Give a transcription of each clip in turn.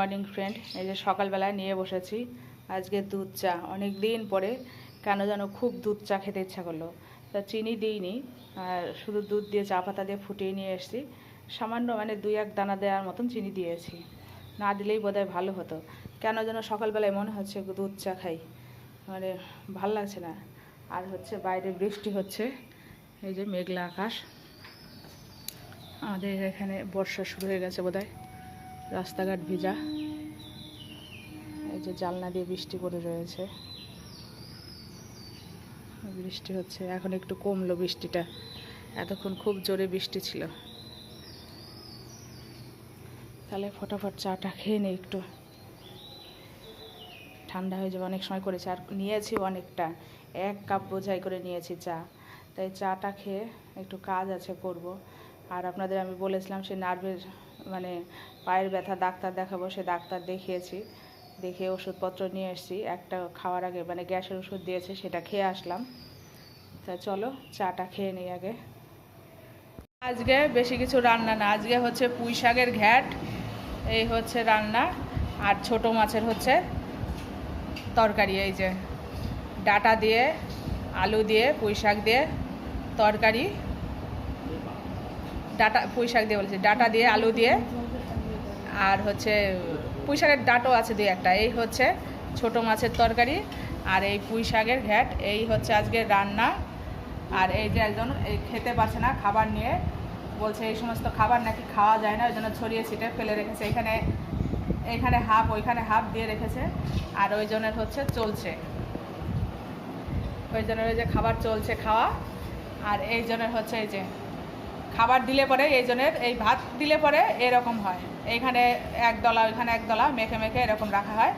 Morning friend, এই যে সকালবেলায় নিয়ে বসেছি। আজকে দুধ চা। অনেক দিন পরে কেন যেন খুব দুধ চা খেতে ইচ্ছা করল। তা চিনি দিইনি, আর শুধু দুধ দিয়ে চা পাতা দিয়ে ফুটিয়ে নিয়ে এসেছি। সামান্য মানে দুই এক দানা দেওয়ার মতন চিনি দিয়েছি। না দিলেই বোধহয় ভালো হতো। কেন যেন সকালবেলায় মনে হচ্ছে দুধ চা খাই। মানে ভালো লাগছে না। আর হচ্ছে বাইরে বৃষ্টি হচ্ছে। এই যে মেঘলা আকাশ। আমাদের এখানে বর্ষা শুরু হয়ে গেছে বোধহয়। রাস্তাঘাট ভিজা। এই যে জালনা দিয়ে বৃষ্টি পড়ে রয়েছে। বৃষ্টি হচ্ছে, এখন একটু কমলো বৃষ্টিটা। এতক্ষণ খুব জোরে বৃষ্টি ছিল। তাহলে ফটাফট চাটা খেয়ে নেই একটু। ঠান্ডা হয়ে যাবে, অনেক সময় করেছি। আর নিয়েছি অনেকটা। এক কাপ বোঝাই করে নিয়েছি চা। তাই চাটা খেয়ে একটু কাজ আছে করব। আর আপনাদের আমি বলেছিলাম সে নার্ভের মানে পায়ের ব্যথা, ডাক্তার দেখাবো, সে ডাক্তার দেখিয়েছি। দেখে ওষুধপত্র নিয়ে এসেছি। একটা খাওয়ার আগে মানে গ্যাসের ওষুধ দিয়েছে, সেটা খেয়ে আসলাম। তা চলো, চাটা খেয়ে নিই আগে। আজকে বেশি কিছু রান্না না। আজকে হচ্ছে পুঁই শাকের ঘ্যাট, এই হচ্ছে রান্না। আর ছোট মাছের হচ্ছে তরকারি, এই যে ডাটা দিয়ে, আলু দিয়ে, পুঁই শাক দিয়ে তরকারি। ডাটা পুঁই শাক দিয়ে বলেছি, ডাটা দিয়ে, আলু দিয়ে, আর হচ্ছে পুঁই শাকের ডাঁটও আছে দুই একটা, এই হচ্ছে ছোট মাছের তরকারি, আর এই পুঁই শাকের ঘ্যাট, এই হচ্ছে আজকে রান্না, আর এই যে একজন, এই খেতে পারছে না খাবার নিয়ে, বলছে এই সমস্ত খাবার নাকি খাওয়া যায় না, ওই জন্য ছড়িয়ে ছিটে ফেলে রেখেছে, এখানে এখানে হাফ, ওইখানে হাফ দিয়ে রেখেছে, আর ওই জনের হচ্ছে চলছে। ওই জনের ওই যে খাবার চলছে খাওয়া, আর এই জনের হচ্ছে এই যে খাবার দিলে পরে এই জনের এই ভাত দিলে পরে এরকম হয়। এইখানে এক দলা ওইখানে এক দলা মেখে মেখে এরকম রাখা হয়।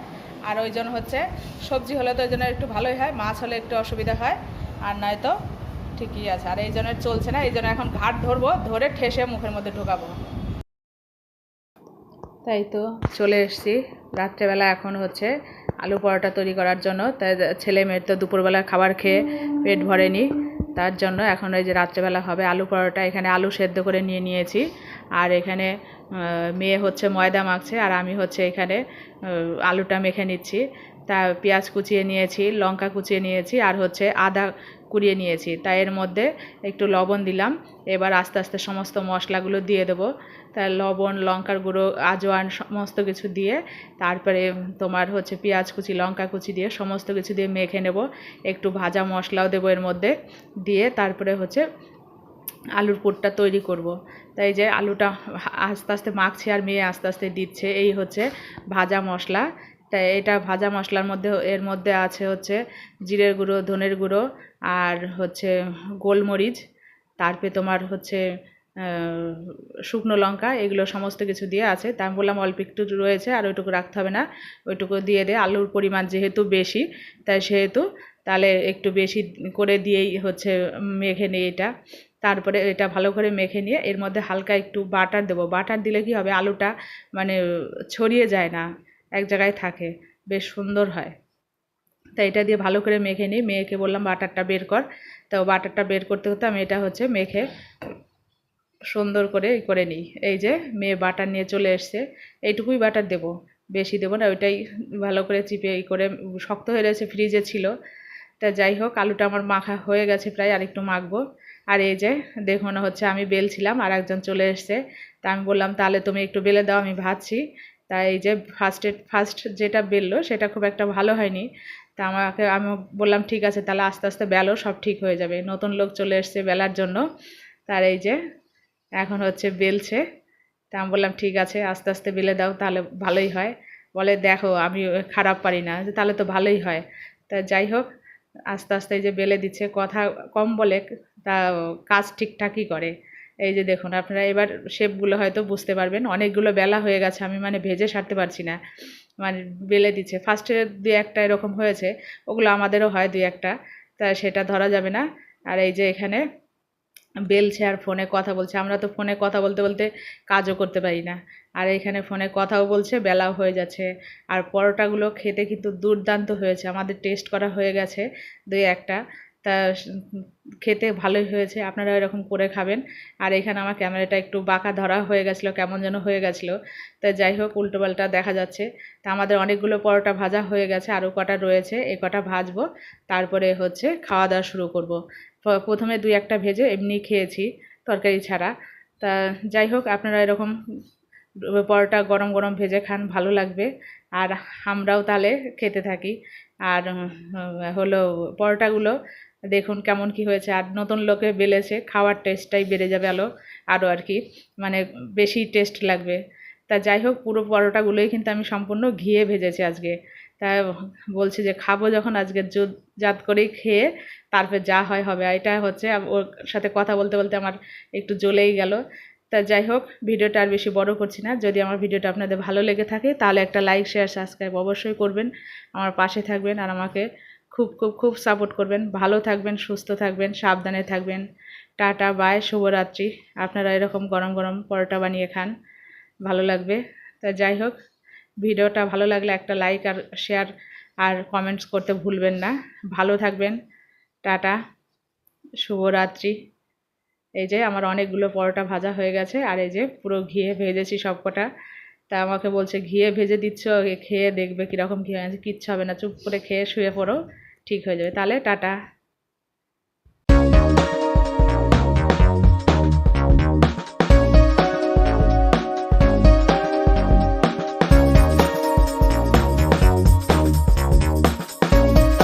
আর ওই জন্য হচ্ছে সবজি হলে তো ওই জন্য একটু ভালোই হয়, মাছ হলে একটু অসুবিধা হয়, আর নয়তো ঠিকই আছে। আর এই জনের চলছে না, এই জন্য এখন ঘাট ধরবো, ধরে ঠেসে মুখের মধ্যে ঢোকাবো। তাই তো চলে এসেছি। রাত্রেবেলা এখন হচ্ছে আলু পরোটা তৈরি করার জন্য, তাই ছেলে মেয়ের তো দুপুরবেলা খাবার খেয়ে পেট ভরেনি। তার জন্য এখন ওই যে রাত্রেবেলা হবে আলু পরোটা, এখানে আলু সেদ্ধ করে নিয়ে নিয়েছি। আর এখানে মেয়ে হচ্ছে ময়দা মাখছে আর আমি হচ্ছে এখানে আলুটা মেখে নিচ্ছি। তা পেঁয়াজ কুচিয়ে নিয়েছি, লঙ্কা কুচিয়ে নিয়েছি আর হচ্ছে আদা কুড়িয়ে নিয়েছি। তাই এর মধ্যে একটু লবণ দিলাম। এবার আস্তে আস্তে সমস্ত মশলাগুলো দিয়ে দেবো। তা লবণ, লঙ্কার গুঁড়ো আজওয়ান সমস্ত কিছু দিয়ে, তারপরে তোমার হচ্ছে পেঁয়াজ কুচি, লঙ্কা কুচি দিয়ে সমস্ত কিছু দিয়ে মেখে নেব। একটু ভাজা মশলাও দেবো এর মধ্যে। দিয়ে তারপরে হচ্ছে আলুর পুরটা তৈরি করব। তাই যে আলুটা আস্তে আস্তে মাখছে আর মেয়ে আস্তে আস্তে দিচ্ছে। এই হচ্ছে ভাজা মশলা। তাই এটা ভাজা মশলার মধ্যে, এর মধ্যে আছে হচ্ছে জিরের গুঁড়ো, ধনের গুঁড়ো আর হচ্ছে গোলমরিচ, তারপরে তোমার হচ্ছে শুকনো লঙ্কা, এগুলো সমস্ত কিছু দিয়ে আছে। তা আমি বললাম অল্প একটু রয়েছে, আর ওইটুকু রাখতে হবে না। ওইটুকু দিয়ে দে, আলুর পরিমাণ যেহেতু বেশি, তাই সেহেতু তাহলে একটু বেশি করে দিয়েই হচ্ছে মেখে নিই এটা। তারপরে এটা ভালো করে মেখে নিয়ে, এর মধ্যে হালকা একটু বাটার দেবো। বাটার দিলে কি হবে, আলুটা মানে ছড়িয়ে যায় না। এক জায়গায় থাকে, বেশ সুন্দর হয়। তাই এটা দিয়ে ভালো করে মেখে নিই। মেয়েকে বললাম বাটারটা বের কর। তো বাটারটা বের করতে করতে আমি এটা হচ্ছে মেখে সুন্দর করে করে নিই। এই যে মেয়ে বাটার নিয়ে চলে এসছে, এইটুকুই বাটার দেবো, বেশি দেবো না, ওইটাই ভালো করে চিপে ই করে, শক্ত হয়ে রয়েছে, ফ্রিজে ছিল। তা যাই হোক, আলুটা আমার মাখা হয়ে গেছে প্রায় আর একটু মাখবো। আর এই যে দেখুন হচ্ছে আমি বেলছিলাম আর একজন চলে এসছে। তা আমি বললাম, তাহলে তুমি একটু বেলে দাও, আমি ভাজছি। তা এই যে ফার্স্টে ফার্স্ট যেটা বেললো সেটা খুব একটা ভালো হয়নি। তা আমাকে, আমি বললাম, ঠিক আছে, তাহলে আস্তে আস্তে বেলো, সব ঠিক হয়ে যাবে। নতুন লোক চলে এসছে বেলার জন্য। তার এই যে, এখন হচ্ছে বেলছে। তা আমি বললাম, ঠিক আছে, আস্তে আস্তে বেলে দাও, তাহলে ভালোই হয়। বলে, দেখো, আমি খারাপ পারি না, তাহলে তো ভালোই হয়। তা যাই হোক, আস্তে আস্তে যে বেলে দিচ্ছে। কথা কম বলে তা কাজ ঠিকঠাকই করে। এই যে দেখুন, আপনারা এবার শেপগুলো হয়তো বুঝতে পারবেন। অনেকগুলো বেলা হয়ে গেছে, আমি মানে ভেজে সারতে পারছি না। মানে বেলে দিচ্ছে। ফার্স্টে দুই একটা এরকম হয়েছে, ওগুলো আমাদেরও হয় দু একটা, তা সেটা ধরা যাবে না। আর এই যে এখানে বেলছে আর ফোনে কথা বলছে। আমরা তো ফোনে কথা বলতে বলতে কাজও করতে পারি না। আর এখানে ফোনে কথাও বলছে, বেলাও হয়ে যাচ্ছে। আর পরোটাগুলো খেতে কিন্তু দুর্দান্ত হয়েছে। আমাদের টেস্ট করা হয়ে গেছে দুই একটা। তা খেতে ভালোই হয়েছে আপনারা এরকম করে খাবেন। আর এখানে আমার ক্যামেরাটা একটু বাঁকা ধরা হয়ে গেছিল, কেমন যেন হয়ে গেছিল। তা যাই হোক উল্টোপাল্টা দেখা যাচ্ছে। তা আমাদের অনেকগুলো পরোটা ভাজা হয়ে গেছে, আরও কটা রয়েছে, এ কটা ভাজবো। তারপরে হচ্ছে খাওয়া দাওয়া শুরু করব। প্রথমে দুই একটা ভেজে এমনি খেয়েছি, তরকারি ছাড়া। তা যাই হোক, আপনারা এরকম পরোটা গরম গরম ভেজে খান, ভালো লাগবে। আর আমরাও তাহলে খেতে থাকি। আর হলো পরোটাগুলো দেখুন কেমন কি হয়েছে। আর নতুন লোকে বেলেছে, খাওয়ার টেস্টটাই বেড়ে যাবে আলো আরও আর কি। মানে বেশি টেস্ট লাগবে। তা যাই হোক, পুরো পরোটাগুলোই কিন্তু আমি সম্পূর্ণ ঘিয়ে ভেজেছি আজকে। তা বলছি যে খাব যখন আজকে জাত করেই খেয়ে তারপর যা হয় হবে। এটা হচ্ছে ওর সাথে কথা বলতে বলতে আমার একটু জ্বলেই গেল। তা যাই হোক, ভিডিওটা আর বেশি বড় করছি না। যদি আমার ভিডিওটা আপনাদের ভালো লেগে থাকে, তাহলে একটা লাইক শেয়ার সাবস্ক্রাইব অবশ্যই করবেন। আমার পাশে থাকবেন আর আমাকে খুব খুব খুব সাপোর্ট করবেন। ভালো থাকবেন, সুস্থ থাকবেন, সাবধানে থাকবেন। টাটা বাই শুভরাত্রি। আপনারা এরকম গরম গরম পরোটা বানিয়ে খান। ভালো লাগবে। তা যাই হোক, ভিডিওটা ভালো লাগলে একটা লাইক আর শেয়ার আর কমেন্টস করতে ভুলবেন না। ভালো থাকবেন। টাটা, শুভরাত্রি। এই যে আমার অনেকগুলো পরোটা ভাজা হয়ে গেছে আর এই যে পুরো ঘিয়ে ভেজেছি সব কটা তা আমাকে বলছে, ঘিয়ে ভেজে দিচ্ছ? খেয়ে দেখবে কীরকম ঘি হয়েছে কিচ্ছু হবে না। চুপ করে খেয়ে শুয়ে পড়ো। ঠিক হয়ে যাবে। তাহলে টাটা।